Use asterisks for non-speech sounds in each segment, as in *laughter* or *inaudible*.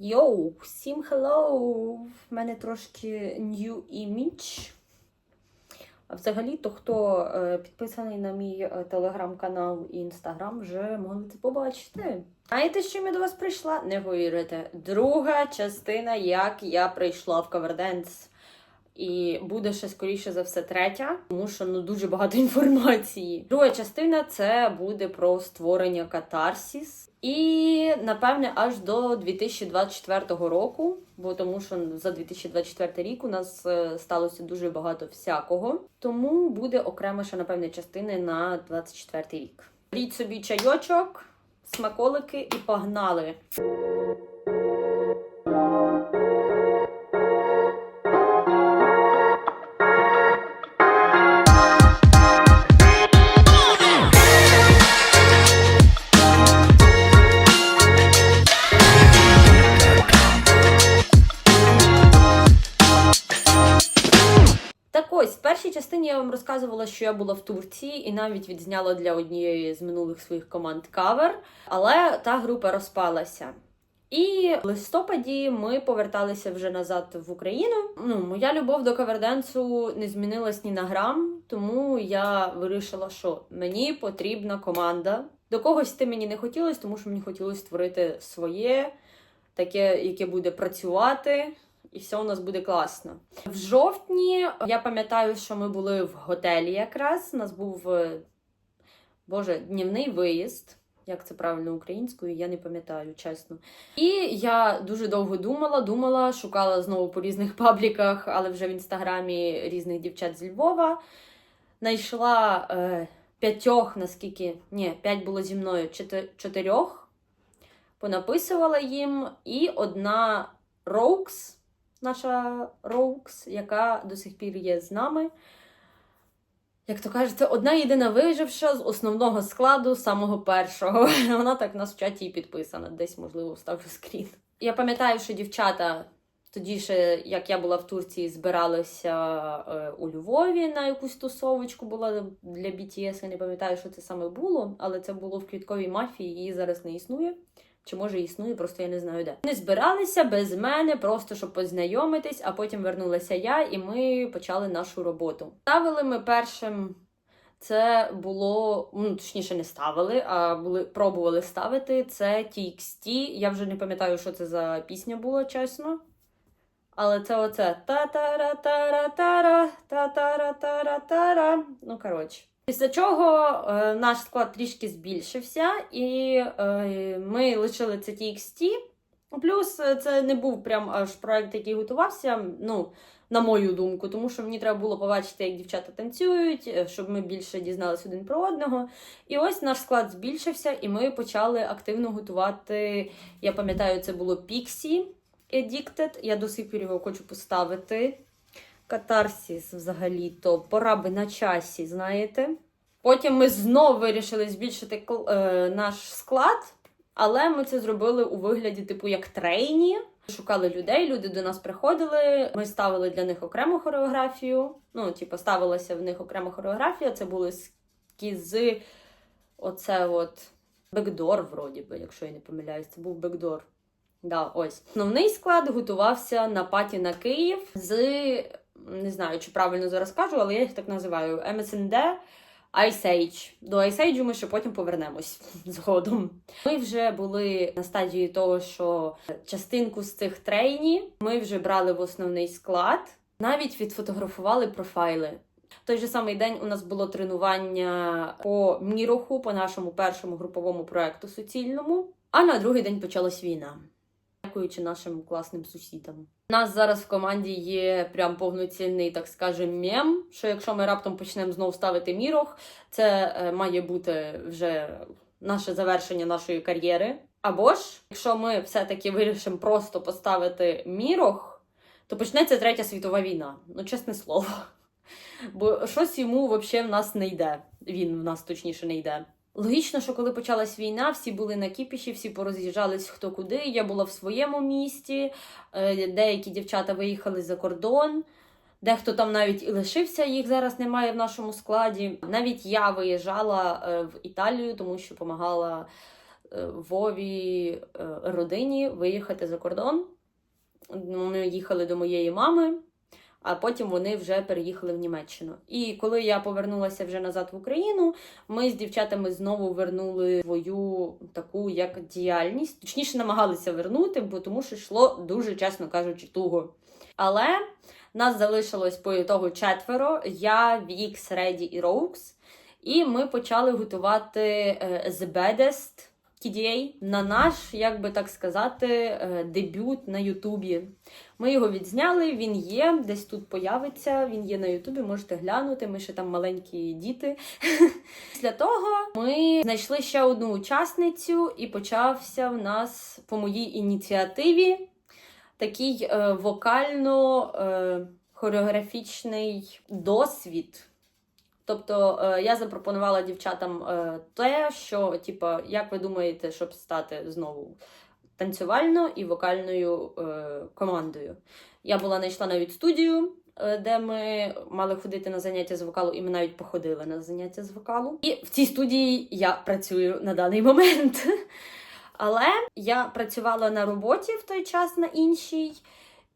Йоу, всім hello! В мене трошки new image. А взагалі, то хто е, підписаний на мій е, телеграм-канал і інстаграм, вже могли це побачити. Знаєте, з чим я до вас прийшла? Не повірите. Друга частина, як я прийшла в Каверденс. І буде ще скоріше за все третя, тому що ну дуже багато *laughs* інформації. Друга частина це буде про створення катарсіс. І напевне аж до 2024 року, бо тому що за 2024 рік у нас е, сталося дуже багато всякого. Тому буде окрема ще напевне частини на 24 рік. Беріть собі чайочок, смаколики і погнали! Я вам розказувала, що я була в Турції і навіть відзняла для однієї з минулих своїх команд кавер, але та група розпалася. І в листопаді ми поверталися вже назад в Україну. Ну, моя любов до каверденсу не змінилась ні на грам, тому я вирішила, що мені потрібна команда. До когось йти мені не хотілося, тому що мені хотілося створити своє, таке, яке буде працювати і все у нас буде класно. В жовтні я пам'ятаю, що ми були в готелі якраз. У нас був е, Боже, днівний виїзд. Як це правильно українською, я не пам'ятаю, чесно. І я дуже довго думала, думала, шукала знову по різних *laughs* пабліках, але вже в інстаграмі різних дівчат з Львова. Найшла е, п'ятьох, наскільки ні, п'ять було зі мною, чотир- чотирьох. Понаписувала їм, і одна Роукс, наша Роукс, яка до сих пір є з нами. Як то кажуть, це одна єдина виживша з основного складу, самого першого. *laughs* Вона так у нас в чаті і підписана. Десь, можливо, вставлю скрін. Я пам'ятаю, що дівчата тоді ще, як я була в Турції, збиралися е, у Львові на якусь тусовочку була для BTS. Я не пам'ятаю, що це саме було, але це було в квітковій мафії, її зараз не існує. Чи може існує, просто я не знаю де. Вони збиралися без мене, просто щоб познайомитись, а потім вернулася я, і ми почали нашу роботу. Ставили ми першим. Це було, ну точніше, не ставили, а були пробували ставити. Це TXT. Я вже не пам'ятаю, що це за пісня була, чесно. Але це оце та-тара-тара-тара, та-тара-тара-тара. Ну, коротше. Після чого е, наш склад трішки збільшився, і е, ми лишили це TXT. Плюс е, це не був прям аж проект, який готувався, ну, на мою думку, тому що мені треба було побачити, як дівчата танцюють, е, щоб ми більше дізналися один про одного. І ось наш склад збільшився, і ми почали активно готувати. Я пам'ятаю, це було Pixie Addicted. Я до сих пір його хочу поставити. Катарсіс взагалі-то пора би на часі, знаєте. Потім ми знову вирішили збільшити е, наш склад, але ми це зробили у вигляді, типу, як трейні. Шукали людей, люди до нас приходили. Ми ставили для них окрему хореографію. Ну, типу, ставилася в них окрема хореографія. Це були скізи. Оце от бекдор, вроді би, якщо я не помиляюсь, це був бекдор. Да, ось. Основний склад готувався на паті на Київ з не знаю, чи правильно зараз кажу, але я їх так називаю MSND, Ice Age. До Ice Age ми ще потім повернемось *laughs* згодом. Ми вже були на стадії того, що частинку з цих трейні ми вже брали в основний склад, навіть відфотографували профайли. Той же самий день у нас було тренування по міроху, по нашому першому груповому проекту суцільному. А на другий день почалась війна. Дякуючи нашим класним сусідам. У нас зараз в команді є прям повноцінний, так скажем, мем, що якщо ми раптом почнемо знову ставити мірох, це е, має бути вже наше завершення нашої кар'єри. Або ж, якщо ми все-таки вирішимо просто поставити мірох, то почнеться третя світова війна. Ну, чесне слово. Бо щось йому взагалі в нас не йде. Він в нас точніше не йде. Логічно, що коли почалась війна, всі були на кіпіші, всі пороз'їжджались хто куди. Я була в своєму місті, е, деякі дівчата виїхали за кордон, дехто там навіть і лишився, їх зараз немає в нашому складі. Навіть я виїжджала е, в Італію, тому що допомагала е, Вові родині виїхати за кордон. Ми їхали до моєї мами, а потім вони вже переїхали в Німеччину. І коли я повернулася вже назад в Україну, ми з дівчатами знову вернули свою таку як діяльність. Точніше, намагалися вернути, бо тому що йшло дуже, чесно кажучи, туго. Але нас залишилось по того четверо: я, Вікс, Реді і Роукс. І ми почали готувати е, The Baddest TDA на наш, як би так сказати, е, дебют на Ютубі. Ми його відзняли, він є, десь тут появиться, він є на Ютубі, можете глянути. Ми ще там маленькі діти. *laughs* Після того ми знайшли ще одну учасницю, і почався в нас по моїй ініціативі такий е, вокально. Е, досвід. Тобто е, я запропонувала дівчатам е, те, що, типу, як ви думаєте, щоб стати знову танцювальною і вокальною е, командою. Я була знайшла навіть студію, де ми мали ходити на заняття з вокалу, і ми навіть походили на заняття з вокалу. І в цій студії я працюю на даний момент. *laughs* Але я працювала на роботі в той час на іншій.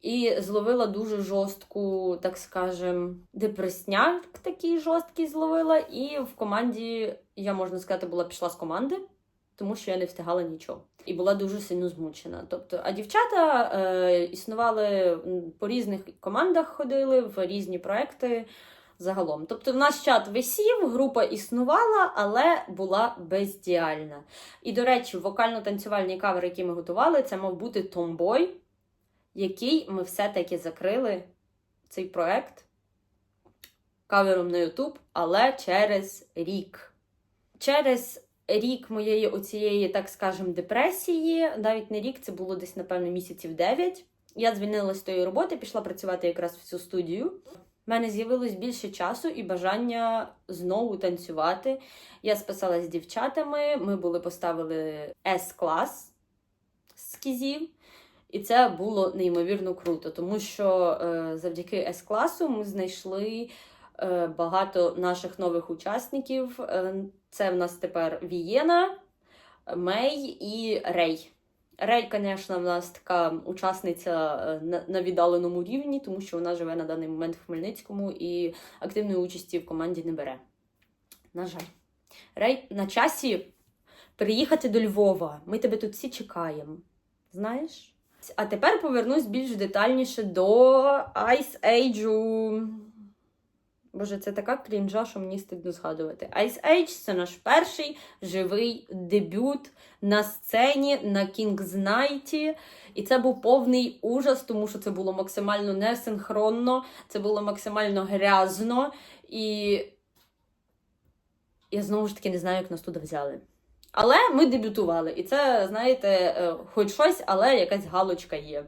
І зловила дуже жорстку, так скажем, депресняк такий жорсткий зловила. І в команді, я можна сказати, була пішла з команди, тому що я не встигала нічого. І була дуже сильно змучена. Тобто, а дівчата е, існували по різних командах, ходили в різні проекти загалом. Тобто, в наш чат висів, група існувала, але була бездіальна. І, до речі, вокально-танцювальний кавер, який ми готували, це мав бути Томбой який ми все-таки закрили цей проект кавером на YouTube, але через рік. Через рік моєї оцієї, так скажем, депресії, навіть не рік, це було десь, напевно, місяців 9. Я звільнилася з тої роботи, пішла працювати якраз в цю студію. У мене з'явилось більше часу і бажання знову танцювати. Я списалась з дівчатами, ми були поставили С-клас з кізів. І це було неймовірно круто, тому що е, завдяки С-класу ми знайшли е, багато наших нових учасників. Е, це в нас тепер Вієна, Мей і Рей. Рей, звісно, в нас така учасниця на віддаленому рівні, тому що вона живе на даний момент в Хмельницькому і активної участі в команді не бере. На жаль, Рей на часі приїхати до Львова. Ми тебе тут всі чекаємо. Знаєш? А тепер повернусь більш детальніше до Ice Age. Боже, це така крінжа, що мені стидно згадувати. Ice Age це наш перший живий дебют на сцені на King's Night. І це був повний ужас, тому що це було максимально несинхронно, це було максимально грязно. І я знову ж таки не знаю, як нас туди взяли. Але ми дебютували. І це, знаєте, е, хоч щось, але якась галочка є.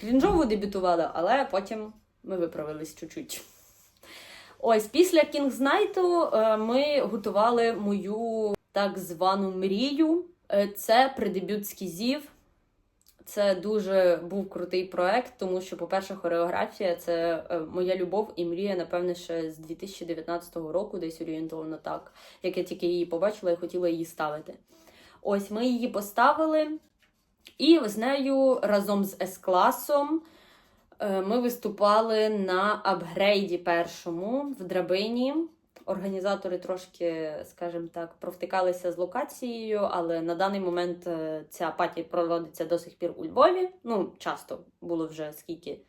Крінжово дебютували, але потім ми виправились чуть-чуть. Ось після Night е, ми готували мою так звану мрію. Е, Це предебют скізів. Це дуже був крутий проект, тому що, по-перше, хореографія це е, моя любов і мрія, напевне, ще з 2019 року, десь орієнтовно так. Як я тільки її побачила і хотіла її ставити. Ось ми її поставили, і з нею разом з С-класом е, ми виступали на апгрейді першому в драбині. Організатори трошки, скажімо так, провтикалися з локацією, але на даний момент е, ця паті проводиться до сих пір у Львові. Ну, часто було вже скільки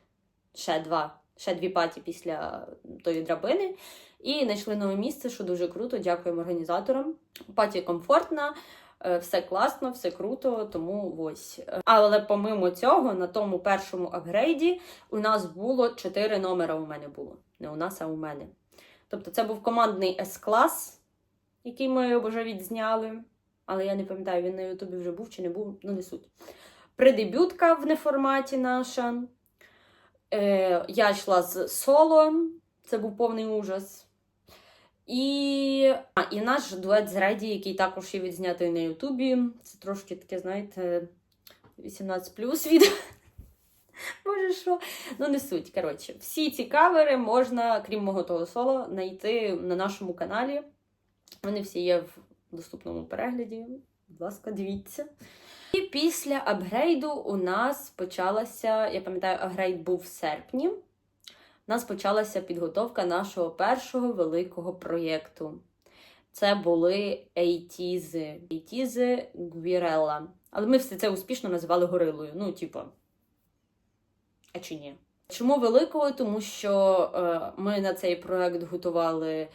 ще два, ще дві паті після тої драбини. І знайшли нове місце, що дуже круто. Дякуємо організаторам. Паті комфортна, е, все класно, все круто, тому ось. Але помимо цього, на тому першому апгрейді у нас було чотири номера. У мене було. Не у нас, а у мене. Тобто це був командний С-клас, який ми вже відзняли. Але я не пам'ятаю, він на Ютубі вже був чи не був, ну не суть. Предебютка в неформаті наша. Е, Я йшла з соло, це був повний ужас. І а, і наш дует з Реді, який також є відзнятий на Ютубі. Це трошки таке, знаєте, 18 плюс відео. *laughs* Боже, що? Ну, не суть. Коротше, всі ці кавери можна, крім мого того соло, знайти на нашому каналі. Вони всі є в доступному перегляді. Будь ласка, дивіться. І після апгрейду у нас почалася, я пам'ятаю, апгрейд був в серпні. У нас почалася підготовка нашого першого великого проєкту. Це були ейтізи. Ейтізи Гвірелла. Але ми все це успішно називали горилою. Ну, типу. А чи ні? Чому великою? Тому що е, ми на цей проект готували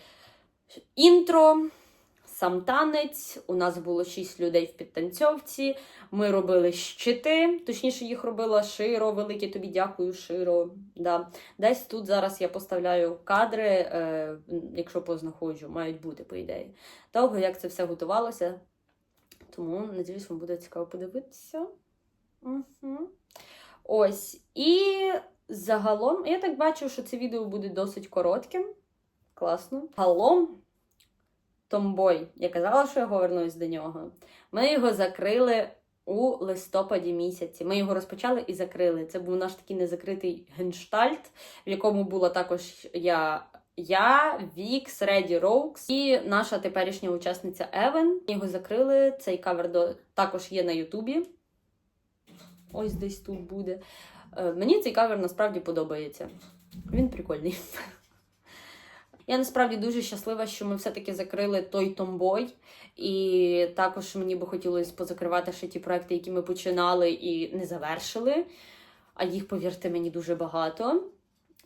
інтро, сам танець. У нас було шість людей в підтанцьовці. Ми робили щити, точніше, їх робила Широ. Велике тобі дякую, Широ. Да. Десь тут зараз я поставляю кадри, е, якщо познаходжу, мають бути, по ідеї. Того, як це все готувалося. Тому, надіюсь, вам буде цікаво подивитися. Угу. Ось. І загалом, я так бачу, що це відео буде досить коротким. Класно. Галом, Томбой. Я казала, що я повернусь до нього. Ми його закрили у листопаді місяці. Ми його розпочали і закрили. Це був наш такий незакритий генштальт, в якому була також я. Я, Вікс, Реді Роукс і наша теперішня учасниця Евен. Його закрили. Цей кавер до... також є на Ютубі. Ось десь тут буде. Е, Мені цей кавер насправді подобається. Він прикольний. Я насправді дуже щаслива, що ми все-таки закрили той томбой. І також мені би хотілося позакривати ще ті проекти, які ми починали і не завершили. А їх, повірте мені, дуже багато.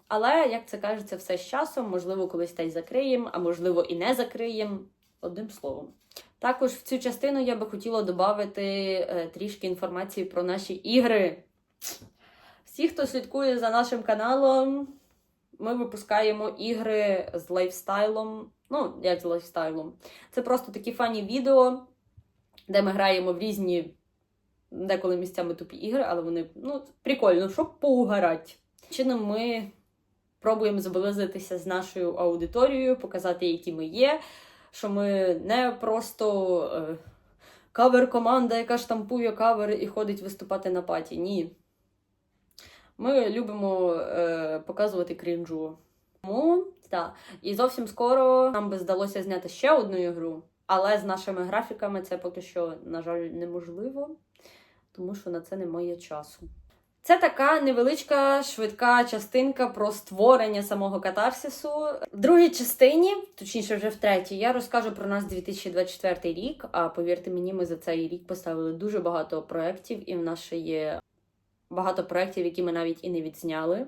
Але, як це кажеться, все з часом, можливо, колись та й закриємо, а можливо, і не закриємо. Одним словом. Також в цю частину я би хотіла додати е, трішки інформації про наші ігри. Всі, хто слідкує за нашим каналом, ми випускаємо ігри з лайфстайлом. Ну, як з лайфстайлом. Це просто такі фані відео, де ми граємо в різні, деколи місцями тупі ігри, але вони ну, прикольно, щоб поугарати. Чином ми пробуємо зблизитися з нашою аудиторією, показати, які ми є, що ми не просто е, кавер-команда, яка штампує кавери і ходить виступати на паті. Ні. Ми любимо е, показувати крінжу. Тому, так. І зовсім скоро нам би здалося зняти ще одну ігру, але з нашими графіками це поки що, на жаль, неможливо, тому що на це немає часу. Це така невеличка швидка частинка про створення самого катарсису. В другій частині, точніше, вже в третій, я розкажу про нас 2024 рік. А повірте мені, ми за цей рік поставили дуже багато проєктів, і в нас ще є багато проєктів, які ми навіть і не відзняли.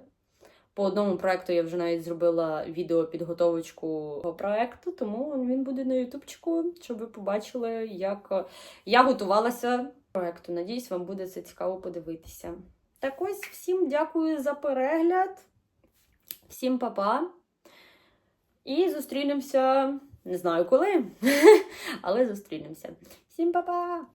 По одному проєкту я вже навіть зробила відео підготовочку проєкту, тому він буде на ютубчику, щоб ви побачили, як я готувалася проєкту. Надіюсь, вам буде це цікаво подивитися. Так ось всім дякую за перегляд. Всім па-па. І зустрінемося. Не знаю коли, *laughs* але зустрінемося. Всім па-па!